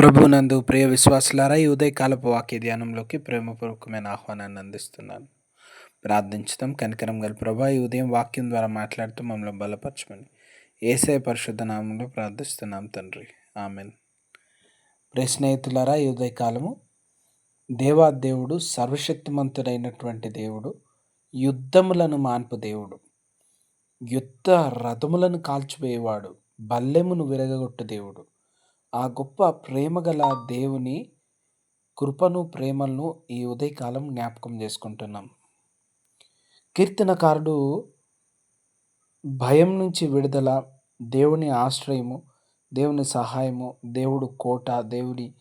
ప్రభునందు ప్రియ విశ్వాసులారా ఈ ఉదయకాలపు వాక్య ధ్యానంలోకి ప్రేమపూర్వకమైన ఆహ్వానాన్ని అందిస్తున్నాను. ప్రార్థించుతాం కనికరం గల ప్రభా ఈ ఉదయం వాక్యం ద్వారా మాట్లాడుతూ మమ్మల్ని బలపరచమని. ఏసే పరిశుద్ధ నామంలో ప్రార్థిస్తున్నాం తండ్రి. ఆమెన్. ప్రియ స్నేహితులారా ఈ ఉదయకాలము దేవాదేవుడు సర్వశక్తిమంతుడైనటువంటి దేవుడు యుద్ధములను మాన్పు దేవుడు యుద్ధ రథములను కాల్చివేయవాడు బల్లెమును విరగగొట్టు దేవుడు ఆ గొప్ప ప్రేమ గల దేవుని కృపను ప్రేమలను ఈ ఉదయకాలం జ్ఞాపకం చేసుకుంటున్నాం. కీర్తనకారుడు భయం నుంచి విడుదల దేవుని ఆశ్రయము దేవుని సహాయము దేవుడు కోట దేవుడి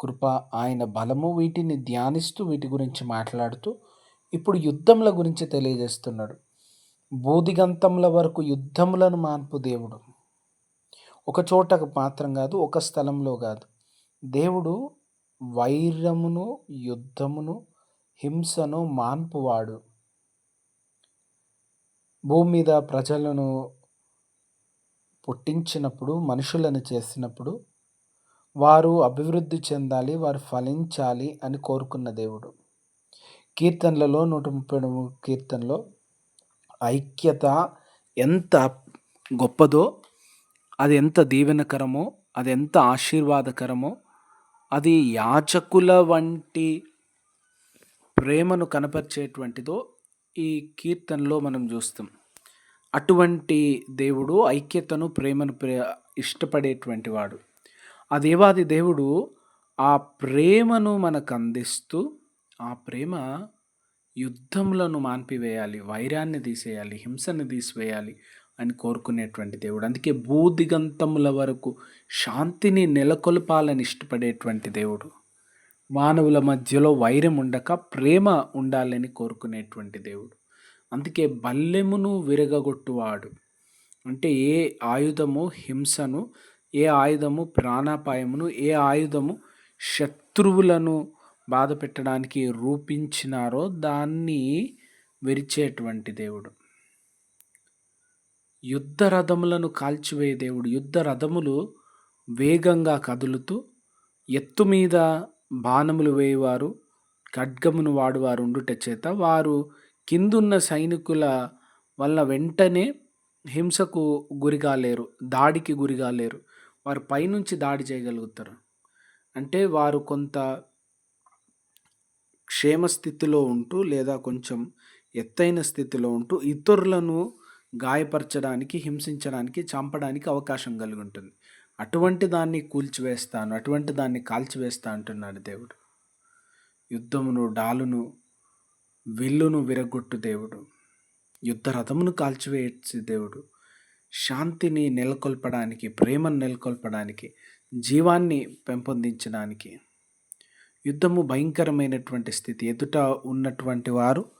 కృప ఆయన బలము వీటిని ధ్యానిస్తూ వీటి గురించి మాట్లాడుతూ ఇప్పుడు యుద్ధముల గురించి తెలియజేస్తున్నాడు. బోధిగంతముల వరకు యుద్ధములను మాన్పు దేవుడు. ఒక చోట మాత్రం కాదు ఒక స్థలంలో కాదు. దేవుడు వైరమును యుద్ధమును హింసను మాన్పువాడు. భూమి మీద ప్రజలను పుట్టించినప్పుడు మనుషులను చేసినప్పుడు వారు అభివృద్ధి చెందాలి వారు ఫలించాలి అని కోరుకున్న దేవుడు. కీర్తనలలో నూట ముప్పై కీర్తనలో ఐక్యత ఎంత గొప్పదో అది ఎంత దీవెనకరమో అది ఎంత ఆశీర్వాదకరమో అది యాచకుల వంటి ప్రేమను కనపరిచేటువంటిదో ఈ కీర్తనలో మనం చూస్తాం. అటువంటి దేవుడు ఐక్యతను ప్రేమను ప్రే ఇష్టపడేటువంటి వాడు ఆ దేవాది దేవుడు ఆ ప్రేమను మనకు అందిస్తూ ఆ ప్రేమ యుద్ధములను మాన్పివేయాలి వైరాన్ని తీసేయాలి హింసను తీసివేయాలి అని కోరుకునేటువంటి దేవుడు. అందుకే భూదిగంతముల వరకు శాంతిని నెలకొల్పాలని ఇష్టపడేటువంటి దేవుడు. మానవుల మధ్యలో వైరం ఉండక ప్రేమ ఉండాలని కోరుకునేటువంటి దేవుడు. అందుకే బల్లెమును విరగగొట్టువాడు. అంటే ఏ ఆయుధము హింసను ఏ ఆయుధము ప్రాణాపాయమును ఏ ఆయుధము శత్రువులను బాధ పెట్టడానికి రూపించినారో దాన్ని విరిచేటువంటి దేవుడు. యుద్ధ రథములను కాల్చివేయ దేవుడు. యుద్ధ రథములు వేగంగా కదులుతూ ఎత్తు మీద బాణములు వేయవారు ఖడ్గమును వాడువారు ఉండుట చేత. వారు కిందున్న సైనికుల వల్ల వెంటనే హింసకు గురిగాలేరు దాడికి గురిగాలేరు. వారు పైనుంచి దాడి చేయగలుగుతారు. అంటే వారు కొంత క్షేమ స్థితిలో ఉంటూ లేదా కొంచెం ఎత్తైన స్థితిలో ఉంటూ ఇతరులను గాయపరచడానికి హింసించడానికి చంపడానికి అవకాశం కలిగి ఉంటుంది అటువంటి దాన్ని కూల్చివేస్తాను అటువంటి దాన్ని కాల్చివేస్తా అంటున్నాడు దేవుడు. యుద్ధమును డాలును విల్లును విరగొట్టు దేవుడు. యుద్ధ రథమును కాల్చివేసి దేవుడు. శాంతిని నెలకొల్పడానికి ప్రేమను నెలకొల్పడానికి జీవాన్ని పెంపొందించడానికి. యుద్ధము భయంకరమైనటువంటి స్థితి. ఎదుట ఉన్నటువంటి వారు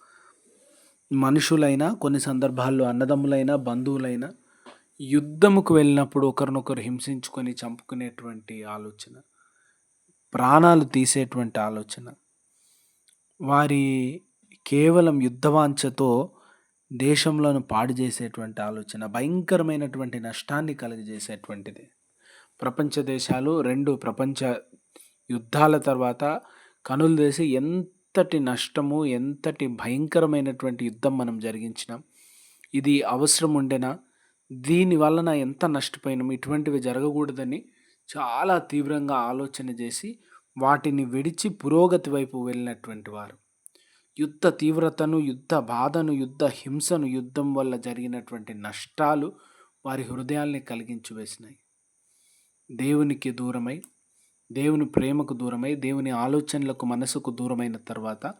మనుషులైనా కొన్ని సందర్భాల్లో అన్నదమ్ములైనా బంధువులైనా యుద్ధముకు వెళ్ళినప్పుడు ఒకరినొకరు హింసించుకొని చంపుకునేటువంటి ఆలోచన ప్రాణాలు తీసేటువంటి ఆలోచన. వారి కేవలం యుద్ధవాంఛతో దేశంలోను పాడు చేసేటువంటి ఆలోచన భయంకరమైనటువంటి నష్టాన్ని కలుగజేసేటువంటిది. ప్రపంచ దేశాలు రెండు ప్రపంచ యుద్ధాల తర్వాత కనులు చేసి ఎంత ఎంతటి నష్టము ఎంతటి భయంకరమైనటువంటి యుద్ధం మనం జరిగించినాం. ఇది అవసరం ఉండేనా? దీని వలన ఎంత నష్టపోయినాం? ఇటువంటివి జరగకూడదని చాలా తీవ్రంగా ఆలోచన చేసి వాటిని విడిచి పురోగతి వైపు వెళ్ళినటువంటి వారు. యుద్ధ తీవ్రతను యుద్ధ బాధను యుద్ధ హింసను యుద్ధం వల్ల జరిగినటువంటి నష్టాలు వారి హృదయాల్ని కలిగించి వేసినాయి దేవునికి దూరమై దేవుని ప్రేమకు దూరమై దేవుని ఆలోచనలకు మనసుకు దూరమైన తర్వాత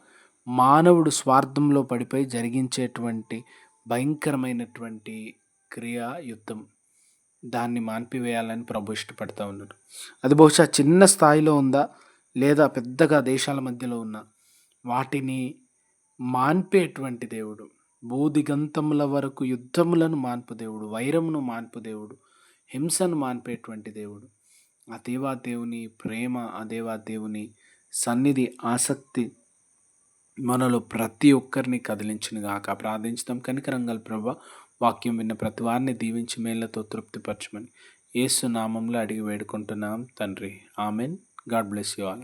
మానవుడు స్వార్థంలో పడిపోయి జరిగించేటువంటి భయంకరమైనటువంటి క్రియా యుద్ధం దాన్ని మాన్పివేయాలని ప్రభు ఇష్టపడతా ఉన్నాడు. అది బహుశా చిన్న స్థాయిలో ఉందా లేదా పెద్దగా దేశాల మధ్యలో ఉన్న వాటిని మాన్పేటువంటి దేవుడు భూదిగంతముల వరకు యుద్ధములను మాన్పు దేవుడు వైరమును మాన్పు దేవుడు హింసను మాన్పేటువంటి దేవుడు ఆ దేవాదేవుని ప్రేమ ఆ దేవాదేవుని సన్నిధి ఆసక్తి మనలో ప్రతి ఒక్కరిని కదిలించిన గాక ప్రార్థించడం కనికరంగల్ ప్రభ వాక్యం విన్న ప్రతి వారిని దీవించి మేళ్ళతో తృప్తిపరచమని ఏసు నామంలో అడిగి వేడుకుంటున్నాం తండ్రి. Amen. God bless you all.